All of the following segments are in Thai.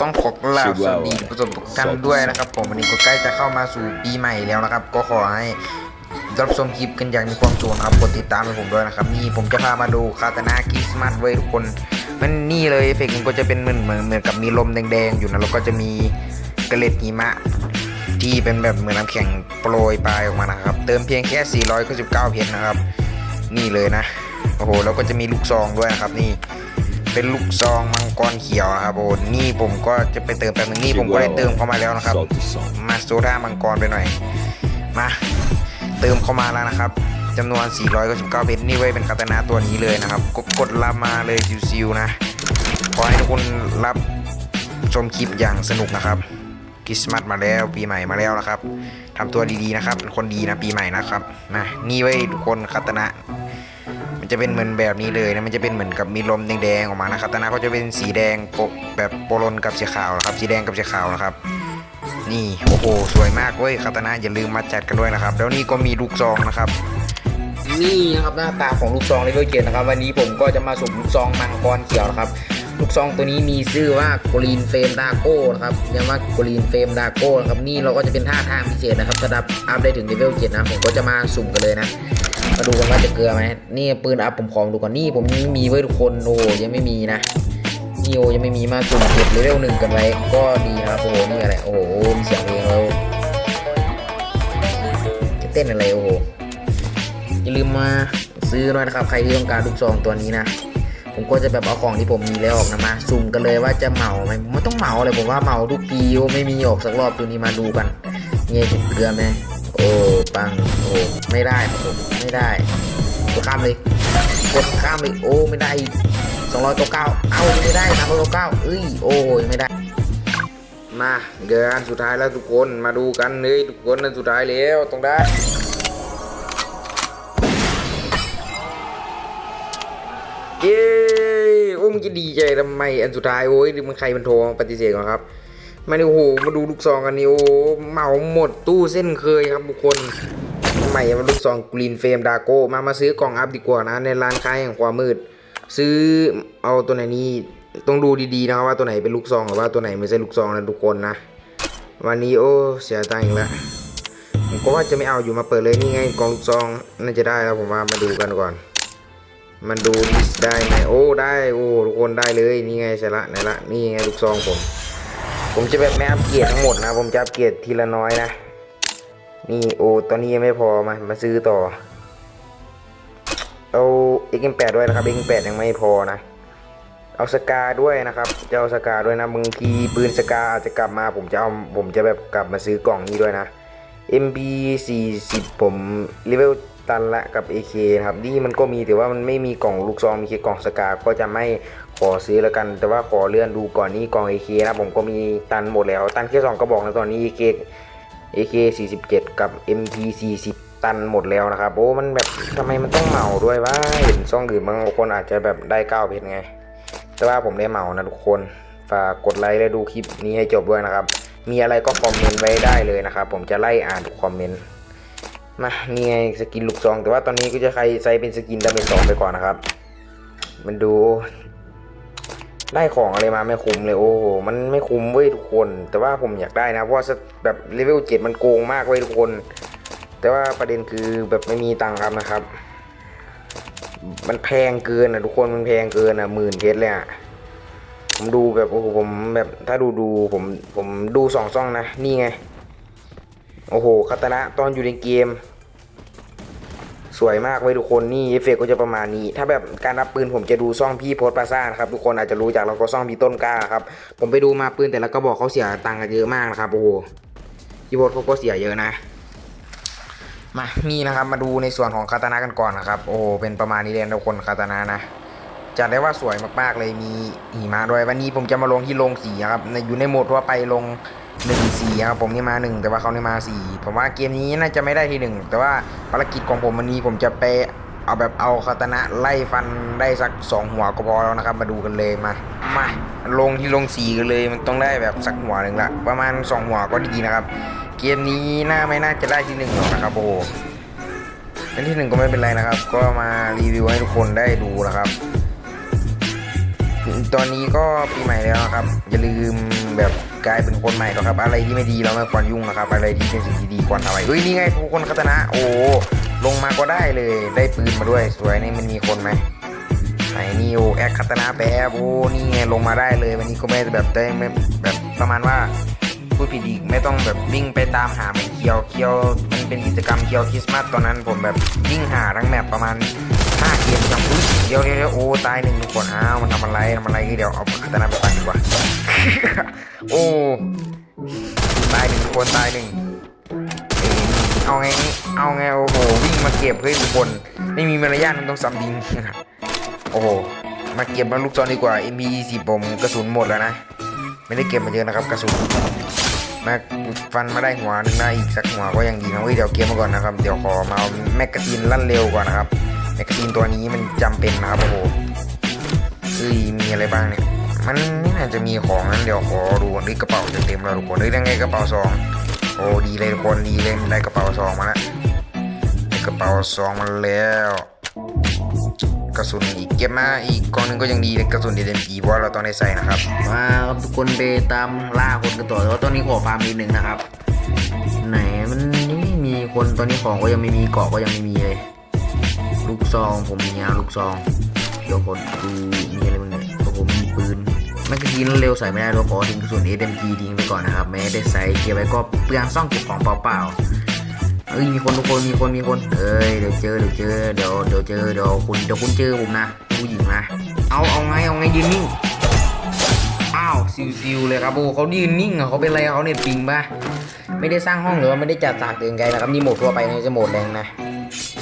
ต้องขอกล่าวสวัสดีผู้ชมทุกท่านด้วยนะครับ ผมวันนี้ก็ใกล้จะเข้ามาสู่ปีใหม่แล้วนะครับ ก็ขอให้รับชมคลิปกันอย่างมีความสุขนะครับกดติดตามให้ผมด้วยนะครับนี่ผมจะพามาดูคาตานาคริสต์มาสเว้ยทุกคน มันนี่เลยเอฟเฟกต์มันก็จะเป็นเหมือนเหมือนเหมือนกับมีลมแดงๆอยู่นะแล้วก็จะมีเกล็ดหิมะที่เป็นแบบเหมือนน้ำแข็งโปรยปลายออกมานะครับ เติมเพียงแค่ 499 เพชรนะครับ นี่เลยนะ โอ้โห แล้วก็จะมีลูกซองด้วยนะครับ นี่ เป็นลูกซองมังกรเขียวครับโอ้นี่ผมก็จะไปเติมแป๊บนึงนี่ผมก็ได้เติมเข้ามาแล้วนะครับ มาโซดามังกรไปหน่อย มาเติมเข้ามาแล้วนะครับจำนวน 499 เพชรนี่ไว้เป็นคาตานะตัวนี้เลยนะครับ กดกดรับมาเลยซิวๆนะขอให้ทุกคนรับชมคลิปอย่างสนุกนะครับคริสต์มาสมาแล้วปีใหม่มาแล้วนะครับทำตัวดีๆนะครับเป็นคนดีนะปีใหม่นะครับนะนี่ไว้ทุกคนคาตานะ จะเป็นเหมือนแบบนี้เลยนะมันจะเป็นเหมือนกับมีลมแดงๆออกมานะคาตานะก็จะเป็นสีแดงโปแบบโปรนกับสีขาวนะครับสีแดงกับสีขาวนะครับนี่โอ้โหสวยมากเว้ยคาตานะอย่าลืมมาจัดกันด้วยนะครับ แล้วนี่ก็มีลูกซองนะครับ นี่นะครับหน้าตาของลูกซองเลเวลเกตนะครับ วันนี้ผมก็จะมาสุ่มลูกซองมังกรเขียวนะครับ ลูกซองตัวนี้มีชื่อว่ากรีนเฟมดาโก้นะครับเรียกว่ากรีนเฟมดาโก้นะครับนี่เราก็จะเป็นท่าทางพิเศษนะครับสำหรับอัพได้ถึงเลเวลเจ็ดนะผมก็จะมาสุ่มกันเลยนะ มาดูกันว่าจะเกลือไหมนี่ปืนอัพผมของดูก่อนนี่ผมยังไม่มีไว้ยทุกคนโอ้ยังไม่มีนะนี่โอยังไม่มีมาสุ่มเก็บเลเวลหนึ่งกันไว้ก็ดีครับโอ้โหนี่อะไรโอ้โหมีเสียงเพลงแล้วจะเต้นอะไรโอ้โหอย่าลืมมาซื้อด้วยนะครับใครที่ต้องการลูกซองตัวนี้นะผมก็จะแบบเอาของที่ผมมีแล้วออกนะมาสุ่มกันเลยว่าจะเหมาไหมไม่ต้องเหมาเลยผมว่าเหมาทุกปีโอไม่มีออกสักรอบตัวนี้มาดูกันเงี้ยจะเกลือไหม ปังโอ้ไม่ได้ครับผมไม่ได้กดข้ามเลยกดข้ามเลยโอ้ไม่ได้สองร้อยเก้าเอาไม่ได้สามร้อยเก้าเอ้ยโอ้ยไม่ได้ มาเดือนสุดท้ายแล้วทุกคนมาดูกันเลยทุกคนนันสุดท้ายแล้วต้องได้เย้โอ้มึงจะดีใจทำไมอันสุดท้ายโอ้ยมันใครมันโทรปฏิเสธก่อนครับ มาดูโอ้โหมาดูลูกซองกันนี่โอ้เหมาหมดตู้เส้นเคยครับทุกคนทำไมมาลูกซองกรีนเฟรมดาโก้มามาซื้อกล่องอัพดีกว่านะ ในร้านค้ายแห่งความมืด ซื้อเอาตัวไหนนี้ต้องดูดีๆนะครับว่าตัวไหนเป็นลูกซองหรือว่าตัวไหนไม่ใช่ลูกซองนะทุกคนนะ วันนี้โอ้เสียตังค์แล้วผมก็ว่าจะไม่เอาอยู่มาเปิดเลยนี่ไงกล่องลูกซองน่าจะได้แล้วผมว่ามาดูกันก่อน มันดูดได้ไหมโอ้ได้โอ้ทุกคนได้เลยนี่ไงใช่ละไหนละนี่ไงลูกซองผม ผมจะแบบไม่อัปเกรดทั้งหมดนะ ผมจะอัปเกรดทีละน้อยนะ นี่โอ้ตอนนี้ยังไม่พอมา มาซื้อต่อ เอา X8 ด้วยนะครับ X8 ยังไม่พอนะ เอาสกาด้วยนะครับ จะเอาสกาด้วยนะบางทีปืนสกาอาจจะกลับมาผมจะเอาผมจะแบบกลับมาซื้อกล่องนี้ด้วยนะ MB 40ผมเลเวลตันละกับ AK นะครับนี่มันก็มีแต่ว่ามันไม่มีกล่องลูกซองมีแค่กล่องสกาก็จะไม่ ขอซื้อแล้วกัน แต่ว่าขอเลื่อนดูก่อนนี่กล่อง AK นะผมก็มีตันหมดแล้ว ตันแค่สองกระบอกนะตอนนี้ AK AK 47กับ MP 40ตันหมดแล้วนะครับโอ้มันแบบทำไมมันต้องเหมาด้วยวะเห็นซ่องอื่นบางคนอาจจะแบบได้9เพชรไง แต่ว่าผมได้เหมานะทุกคนฝากกดไลค์และดูคลิปนี้ให้จบด้วยนะครับ มีอะไรก็คอมเมนต์ไว้ได้เลยนะครับ ผมจะไล่อ่านทุกคอมเมนต์มานี่ไงสกินลูกซอง แต่ว่าตอนนี้ก็จะใครใช้เป็นสกินดาเมจสองไปก่อนนะครับ มันดู ได้ของอะไรมาไม่คุ้มเลยโอ้โหมันไม่คุ้มเว้ยทุกคน แต่ว่าผมอยากได้นะเพราะว่าแบบเลเวลเจ็ดมันโกงมากเว้ยทุกคน แต่ว่าประเด็นคือแบบไม่มีตังค์ครับนะครับ มันแพงเกินอะทุกคนมันแพงเกินอะหมื่นเพชรเลยอะผมดูแบบโอ้โหผมแบบถ้าดูดูผมผมดูสองซ่องนะนี่ไงโอ้โหคาตานะตอนอยู่ในเกม สวยมากเว้ยทุกคนนี่เอฟเฟกก็จะประมาณนี้ ถ้าแบบการรับปืนผมจะดูซ่องพี่โพสต์ปาซ่านะครับทุกคนอาจจะรู้จากเราก็ซ่องพี่ต้นกล้าครับผมไปดูมาปืนแต่ละกระบอกเขาเสียตังค์กันเยอะมากนะครับโอ้โหพี่โพสเขาก็เสียเยอะนะมานี่นะครับมาดูในส่วนของคาตานะกันก่อนนะครับโอ้เป็นประมาณนี้เลยทุกคนคาตานะนะจัดได้ว่าสวยมากๆเลยมีหิมะด้วยวันนี้ผมจะมาลงที่ลงสีครับในอยู่ในโหมดทั่วไปลง หนึ่งสี่ครับผมนี่มาหนึ่งแต่ว่าเขานี่มาสี่ผมว่าเกมนี้น่าจะไม่ได้ที่หนึ่งแต่ว่าภารกิจของผมวันนี้ผมจะไปเอาแบบเอาคาตนะไล่ฟันได้สักสองหัวก็พอแล้วนะครับมาดูกันเลยมามาลงที่ลงสีกันเลยมันต้องได้แบบสักหัวหนึ่งละประมาณสองหัวก็ดีนะครับ เกมนี้น่าไม่น่าจะได้ที่หนึ่งหรอกนะครับโอ้เป็นที่หนึ่งก็ไม่เป็นไรนะครับ ก็มารีวิวให้ทุกคนได้ดูนะครับ ตอนนี้ก็ปีใหม่แล้วนะครับ อย่าลืม แบบกลายเป็นคนใหม่นะครับ อะไรที่ไม่ดีเราไม่ควรยุ่งนะครับ อะไรที่เป็นสิ่งที่ดีควรทำไว้เฮ้ยนี่ไงทุกคนคัตนะโอ้ลงมาก็ได้เลยได้ปืนมาด้วย สวยนี่มันมีคนไหมไหนนี่โอแอคคัตนะแปบโอ้นี่ไงลงมาได้เลยวันนี้ก็ไม่แบบได้ไม่แบบประมาณว่าพูดผิดอีกไม่ต้องแบบวิ่งไปตามหาเหมือนเคียวเคียวมันเป็นกิจกรรมเคียวคริสต์มาสตอนนั้นผมแบบวิ่งหาทั้งแมปประมาณห้าเกม เดี๋ยวเดี๋ยวโอ้ตายหนึ่งทุกคนอ้าวมันทำอะไรทำอะไรเดี๋ยวเอาคาตานาไปฟังดีกว่า โอ้ตายหนึ่งทุกคนตายหนึ่งเอ้ยเอาไงเอาไงโอ้โหวิ่งมาเก็บเฮ้ยทุกคนไม่มีมารยาทมันต้องซ้ำดิงโอ้โหมาเก็บมาลูกจอนดีกว่า MP 10ผมกระสุนหมดแล้วนะไม่ได้เก็บมาเยอะนะครับกระสุนมาฟันมาได้หัวหนึงได้อีกสักหัวก็ยังดีนะเฮ้ยเดี๋ยวเก็บมาก่อนนะครับเดี๋ยวขอมาเอาแมกกาซีนลั่นเร็วก่อนนะครับ แมกกาซีนตัวนี้มันจำเป็นนะครับโอ้โหเอ้ยมีอะไรบ้างเนี่ย มันไม่น่าจะมีของนั้นเดี๋ยวขอดูก่อนกระเป๋าจะเต็มแล้วทุกคนเฮ้ยยังไงกระเป๋าซอง โอ้ดีเลยทุกคนดีเลยได้กระเป๋าซองมาแล้วได้กระเป๋าซองมาแล้วกระสุนอีกเก็บมาอีกกองหนึงก็ยังดีเลยกระสุนเดนจีเพราะว่าเราต้องได้ใส่นะครับมาทุกคนไปตามล่าคนกันต่อแต่ว่าตอนนี้ขอฟาร์มนิดหนึ่งนะครับ ไหนมันยังไม่มีคนตอนนี้ของก็ยังไม่มีเกาะก็ยังไม่มีเลย ลูกซอง ผมมีนะลูกซอง เดี๋ยวผมดูมีอะไรบ้างเนี่ยเพราะผมมีปืนแมกกาซีนเร็วใส่ไม่ได้เราขอทิ้งกระสุน SMG ทิ้งไปก่อนนะครับแม่ได้ใส่เก็บไว้ก็เปลืองซ่องเก็บของเปล่าๆเอ้ยมีคนทุกคนมีคนมีคนเอ้ยเดี๋ยวเจอเดี๋ยวเจอเดี๋ยวเดี๋ยวเจอเดี๋ยวคุณเดี๋ยวคุณเจอผมนะผู้หญิงนะเอาเอาไงเอาไงยืนนิ่ง อ้าวซิวๆเลยครับโอ้เขายืนนิ่งอะเขาเป็นอะไรเขาเน็ตปิงป่ะไม่ได้สร้างห้องหรือว่าไม่ได้จัดฉากเตือนไกลนะครับนี่โหมดทั่วไปนะจะโหมดแรงนะ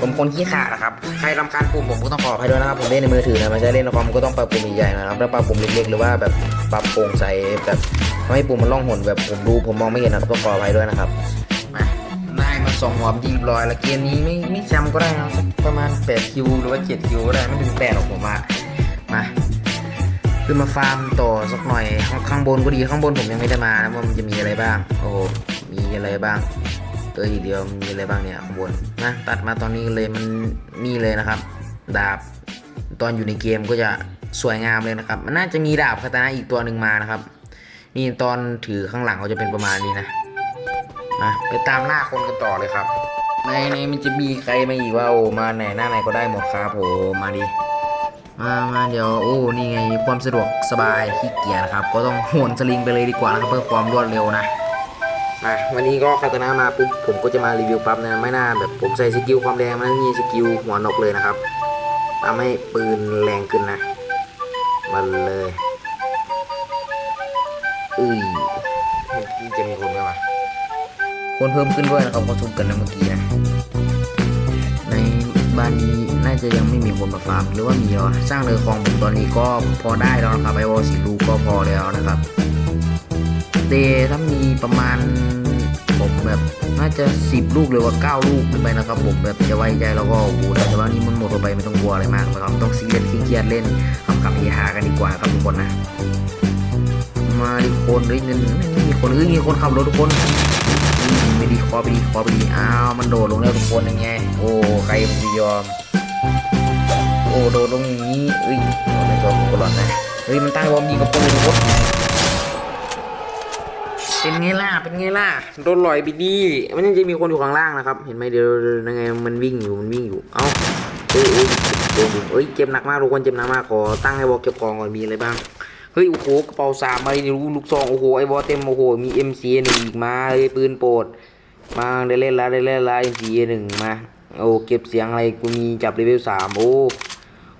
ผมคนขี้ขลาดนะครับใครรำคาญปุ่มผมก็ต้องขออภัยด้วยนะครับผมเล่นในมือถือนะม่ใช่เล่นในคอมก็ต้องปรับปุ่มใหญ่ๆนะครับถ้าปรับปุ่มเล็กๆหรือว่าแบบปรับโปร่งใสแบบทำให้ปุ่มมันล่องหนแบบผมดูผมมองไม่เห็นนะครับต้องขออภัยด้วยนะครับมาได้มาสองหัวดีบร้อยล้วเกมนี้ไม่ไม่จำก็ได้นะประมาณ8คิวหรือว่า7คิวก็ได้ไม่ถึง8หรอกผมว่ามา คือมาฟาร์มต่อสักหน่อยข้างข้างบนก็ดีข้างบนผมยังไม่ได้มานะว่ามันจะมีอะไรบ้าง โอ้โหมีอะไรบ้างเออเดียวมีอะไรบ้างเนี่ยข้างบนนะตัดมาตอนนี้เลยมันนี่เลยนะครับ ดาบตอนอยู่ในเกมก็จะสวยงามเลยนะครับ มันน่าจะมีดาบคาตานะอีกตัวหนึ่งมานะครับ นี่ตอนถือข้างหลังเขาจะเป็นประมาณนี้นะมาไปตามหน้าคนกันต่อเลยครับในในมันจะมีใครมาอีกว่าโอ้มาไหนหน้าไหนก็ได้หมดครับโอ้มาดิ มามาเดี๋ยวโอ้นี่ไงความสะดวกสบายขี้เกียจนะครับ ก็ต้องโหนสลิงไปเลยดีกว่านะครับเพื่อความรวดเร็วนะมาวันนี้ก็คาตานะมาปุ๊บผมก็จะมารีวิวปั๊บนะไม่น่าแบบผมใส่สกิลความแรงมันมีสกิลหัวนกเลยนะครับทำให้ปืนแรงขึ้นนะมาเลยอุ้ยเมื่อกี้จะมีคนไหมวะคนเพิ่มขึ้นด้วยนะครับเขาทุบกันนะเมื่อกี้ จะยังไม่มีคนมาฟาร์มหรือว่ามีแล้วอสร้างเรือคลองผมตอนนี้ก็พอได้แล้วนะครับไอวอลสีลูกก็พอแล้วนะครับเดถ้ามีประมาณผมแบบน่าจะ 10 ลูกหรือว่า 9 ลูกขึ้นไปนะครับ ผมแบบจะไว้ใจแล้วก็โอ้โหแต่ว่านี่มันหมดไปไม่ต้องกลัวอะไรมากนะครับต้องซีเรียสเครียดเล่นคำคำเฮฮากันดีกว่าครับทุกคนนะ มาดิคนเฮ้ยนั่นนั่มีคนเฮ้ยมีคนขับรถทุกคนอืมไปดีคอไปดีคอไปดีอ้าวมันโดดลงแล้วทุกคนยังไง โอ้ใครมันจะยอม โอ้โดดลงอย่างนี้เอ้ยไม่ชอบผมก็หลอนนะเฮ้ยมันใต้วอมยิงกระปรงทุกเป็นไงล่ะ เป็นไงล่ะ โดนลอยไปดี มันยังจะมีคนอยู่ข้างล่างนะครับ เห็นไหมเดี๋ยวยังไงมันวิ่งอยู่ มันวิ่งอยู่ เอ้าเอ้ยเอ้ยโดนเอ้ย เจ็บหนักมากทุกคน เจ็บหนักมาก ขอตั้งให้บอกเก็บกองก่อน มีอะไรบ้าง เฮ้ย โอ้โห กระเป๋าสามมาดิลูกลูกซอง โอ้โห ไอ้บอสเต็ม โอ้โห มี MC หนึ่งอีกมาเลยปืนโปรด มาได้เล่นละได้เล่นละ MC หนึ่งมา โอ้เก็บเสียงอะไรกูมีจับเลเวลสามโอ้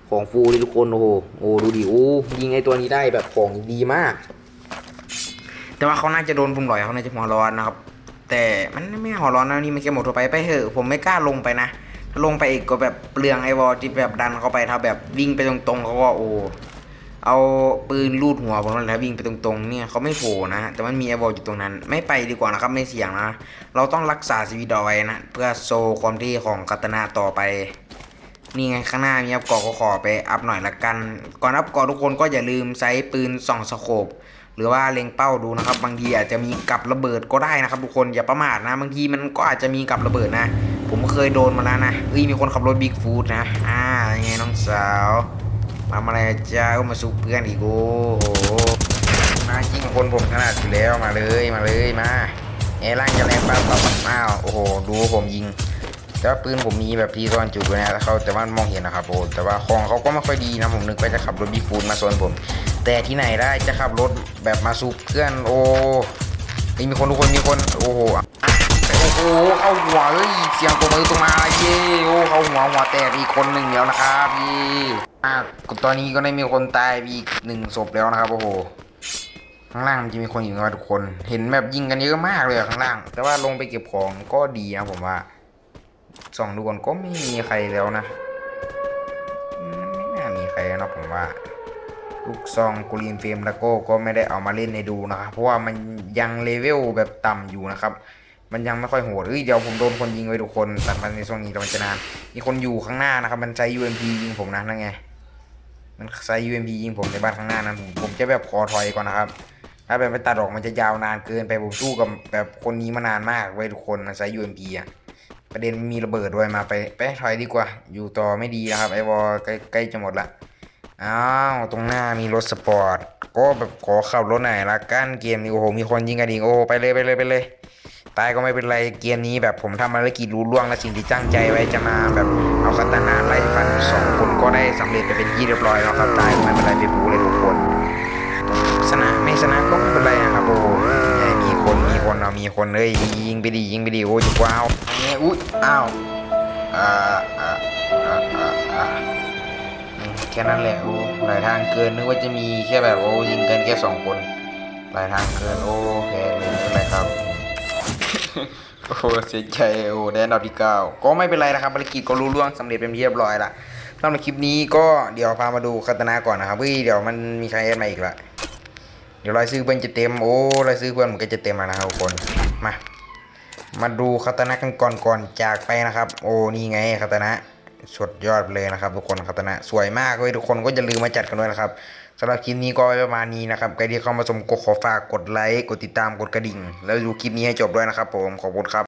ของฟูเลยทุกคนโอ้โหโอ้ดูดิโอ้ยิงไอ้ตัวนี้ได้แบบของดีมาก แต่ว่าเขาน่าจะโดนปุ่มหลอยเขาน่าจะหัวร้อนนะครับ แต่มันไม่หัวร้อนนะนี่มันแค่หมดทั่วไปไปเถอะผมไม่กล้าลงไปนะลงไปอีกก็แบบเปลืองไอวอลที่แบบดันเข้าไปถ้าแบบวิ่งไปตรงๆเขาก็โอ้ เอาปืนลูดหัวผมนั่นและวิ่งไปตรงๆเนี่ยเขาไม่โผล่นะแต่มันมีไอวอลอยู่ตรงนั้น ไม่ไปดีกว่านะครับไม่เสี่ยงนะเราต้องรักษาชีวิตเอาไว้นะเพื่อโซความที่ของกัตนาต่อไปนี่ไงข้างหน้ามีอัพเกาะก็ขอไปอัพหน่อยละกัน ก่อนอัพเกาะทุกคนก็อย่าลืมใช้ปืนส่องสโคปหรือว่าเล็งเป้าดูนะครับ บางทีอาจจะมีกับระเบิดก็ได้นะครับ ทุกคนอย่าประมาทนะ บางทีมันก็อาจจะมีกับระเบิดนะ ผมเคยโดนมาแล้วนะเฮ้ยมีคนขับรถบิ๊กฟูดนะอ่าไงน้องสาว มาอะไรจ้าก็มาซุปเพื่อนอีกโอ้โหมาจิงคนผมขนาดอยู่แล้วมาเลยมาเลยมาไอ้ร่างจะแรงป้าปับอ้าวโอ้โห ดูผมยิง แต่ว่าปืนผมมีแบบที่ซ่อนจุดนะแต่เขาแต่ว่ามองเห็นนะครับโอ้แต่ว่าของเขาก็ไม่ค่อยดีนะผมนึกว่าจะขับรถบีฟูดมาโซนผม แต่ที่ไหนได้จะขับรถแบบมาซุปเพื่อนโอ้ยมีคนทุกคนมีคนโอ้โหอะ โอ้เข้าหัวเฮ้ยเสียงตัวมือตัวมาเย่โอ้เข้าหัวหัวแตกอีกคนหนึ่งแล้วนะครับเย่อะตอนนี้ก็ได้มีคนตายอีกหนึ่งศพแล้วนะครับโอ้โหข้างล่างจะมีคนอยู่นทุกคน เห็นแบบยิงกันเยอะมากเลยข้างล่าง แต่ว่าลงไปเก็บของก็ดีนะผมว่าส่องดูก่อนก็ไม่มีใครแล้วนะไม่น่ามีใครนะผมว่าลูกซองกูรีนเฟรมแล้วก็ก็ไม่ได้เอามาเล่นในดูนะครับเพราะว่ามันยังเลเวลแบบต่ำอยู่นะครับ มันยังไม่ค่อยโหดเอ้ยเดี๋ยวผมโดนคนยิงไว้ทุกคนแตัดมันในช่วงนี้แต่มันจะนานมีคนอยู่ข้างหน้านะครับ มันใช้ UMP ยิงผมนะนั่นไง มันใช้ UMP ยิงผมในบ้านข้างหน้านั้นผมจะแบบขอถอยก่อนนะครับ ถ้าแบบไปตัดออกมันจะยาวนานเกินไปผมสู้กับแบบคนนี้มานานมากไว้ทุกคนมันใช้ UMP อะประเด็นมีระเบิดด้วยมาไปไปถอยดีกว่า อยู่ต่อไม่ดีนะครับไอวอลใกล้ใกล้จะหมดละอ้าวตรงหน้ามีรถสปอร์ตก็แบบขอขับรถหน่อยละกันเกมนี้โอ้โหมีคนยิงกันอีกโอ้โหไปเลยไปเลยไปเลย ตายก็ไม่เป็นไรเกมนี้แบบผมทำภารกิจรู้ล่วงและสิ่งที่ตั้งใจไว้จะมาแบบเอาคาตานาไล่ฟันสองคนก็ได้สำเร็จไปเป็นที่เรียบร้อยแล้วครับตายก็ไม่เป็นไรไปบูเลยทุกคนชนะไม่ชนะก็ไม่เป็นไรนะครับโอ้มีคนมีคนเอามีคนเลยยิงไปดียิงไปดีโอ้ยว้าวอันนี้อุ้ยอ้าวอ่าอ่าอ่าอ่าแค่นั้นแหละโอ้หลายทางเกินนึกว่าจะมีแค่แบบโอ้ยิงเกันแค่สองคนหลายทางเกินโอ้แพ้เลยไม่เป็นไรครับ โอ้เสียใจโอ้ได้อันดับที่เก้าก็ไม่เป็นไรนะครับภารกิจก็รู้ล่วงสำเร็จเป็นที่เรียบร้อยละสำหรับคลิปนี้ก็เดี๋ยวพามาดูคาตนาก่อนนะครับเฮ้ยเดี๋ยวมันมีใครแอดมาอีกละเดี๋ยวรายซื้อเพื่อนจะเต็มโอ้รายซื้อเพื่อนมันก็จะเต็มแล้วนะครับทุกคนมามาดูคาตนะกันก่อนก่อนจากไปนะครับ โอ้นี่ไงคาตนะสุดยอดเลยนะครับ ทุกคนคาตนะสวยมากเลยทุกคนก็อย่าลืมมาจัดกันด้วยนะครับ สำหรับคลิปนี้ก็ประมาณนี้นะครับใครที่เข้ามาชมก็ขอฝากกดไลค์กดติดตามกดกระดิ่ง แล้วดูคลิปนี้ให้จบด้วยนะครับผมขอบคุณครับ